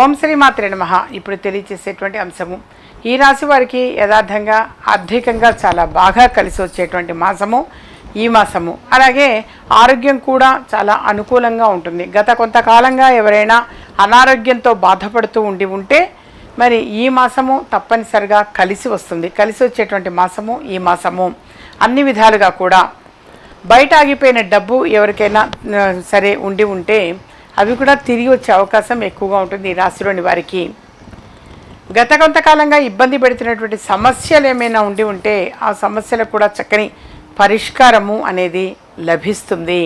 ఓం శ్రీ మాత్రే నమః. ఇప్పుడు తెలియచేసేటువంటి అంశము. ఈ రాశి వారికి యథార్థంగా ఆర్థికంగా చాలా బాగా కలిసి వచ్చేటువంటి మాసము ఈ మాసము. అలాగే ఆరోగ్యం కూడా చాలా అనుకూలంగా ఉంటుంది. గత కొంతకాలంగా ఎవరైనా అనారోగ్యంతో బాధపడుతూ ఉండి ఉంటే మరి ఈ మాసము తప్పనిసరిగా కలిసి వస్తుంది. కలిసి వచ్చేటువంటి మాసము ఈ మాసము. అన్ని విధాలుగా కూడా. బయట ఆగిపోయిన డబ్బు ఎవరికైనా సరే ఉండి ఉంటే అవి కూడా తిరిగి వచ్చే అవకాశం ఎక్కువగా ఉంటుంది ఈ రాశిలోని వారికి. గత కొంతకాలంగా ఇబ్బంది పెడుతున్నటువంటి సమస్యలు ఏమైనా ఉండి ఉంటే ఆ సమస్యలకు కూడా చక్కని పరిష్కారము అనేది లభిస్తుంది.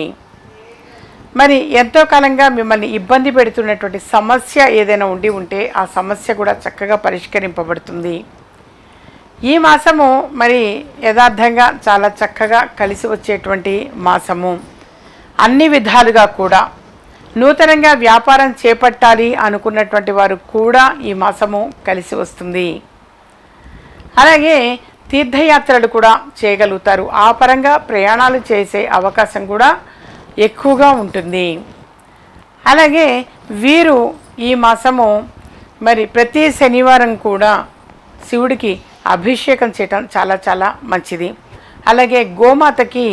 మరి ఎంతో కాలంగా మిమ్మల్ని ఇబ్బంది పెడుతున్నటువంటి సమస్య ఏదైనా ఉండి ఉంటే ఆ సమస్య కూడా చక్కగా పరిష్కరింపబడుతుంది. ఈ మాసము మరి యథార్థంగా చాలా చక్కగా కలిసి వచ్చేటువంటి మాసము. అన్ని విధాలుగా కూడా నూతనంగా వ్యాపారం చేపట్టాలి అనుకున్నటువంటి వారు కూడా ఈ మాసము కలిసి వస్తుంది. అలాగే తీర్థయాత్రలు కూడా చేయగలుగుతారు. ఆ పరంగా ప్రయాణాలు చేసే అవకాశం కూడా ఎక్కువగా ఉంటుంది. అలాగే వీరు ఈ మాసము మరి ప్రతి శనివారం కూడా శివుడికి అభిషేకం చేయటం చాలా చాలా మంచిది. అలాగే గోమాతకి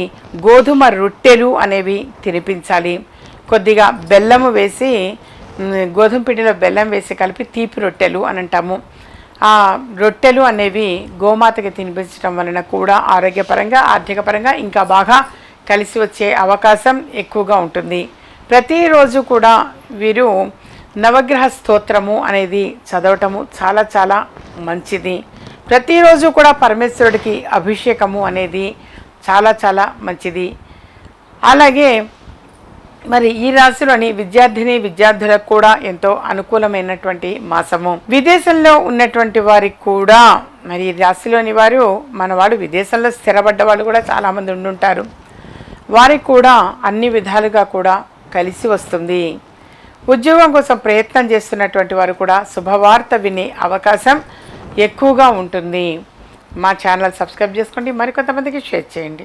గోధుమ రొట్టెలు అనేవి తినిపించాలి. కొద్దిగా బెల్లము వేసి గోధుమ పిండిలో బెల్లం వేసి కలిపి తీపి రొట్టెలు అని అంటాము. ఆ రొట్టెలు అనేవి గోమాతకి తినిపించడం వలన కూడా ఆరోగ్యపరంగా ఆర్థికపరంగా ఇంకా బాగా కలిసి వచ్చే అవకాశం ఎక్కువగా ఉంటుంది. ప్రతిరోజు కూడా వీరు నవగ్రహ స్తోత్రము అనేది చదవటము చాలా చాలా మంచిది. ప్రతిరోజు కూడా పరమేశ్వరుడికి అభిషేకము అనేది చాలా చాలా మంచిది. అలాగే మరి ఈ రాశిలోని విద్యార్థిని విద్యార్థులకు కూడా ఎంతో అనుకూలమైనటువంటి మాసము. విదేశంలో ఉన్నటువంటి వారికి కూడా మరి ఈ రాశిలోని వారు మనవాడు విదేశంలో స్థిరపడ్డ వాళ్ళు కూడా చాలామంది ఉండుంటారు. వారికి కూడా అన్ని విధాలుగా కూడా కలిసి వస్తుంది. ఉద్యోగం కోసం ప్రయత్నం చేస్తున్నటువంటి వారు కూడా శుభవార్త వినే అవకాశం ఎక్కువగా ఉంటుంది. మా ఛానల్ సబ్స్క్రైబ్ చేసుకోండి. మరికొంతమందికి షేర్ చేయండి.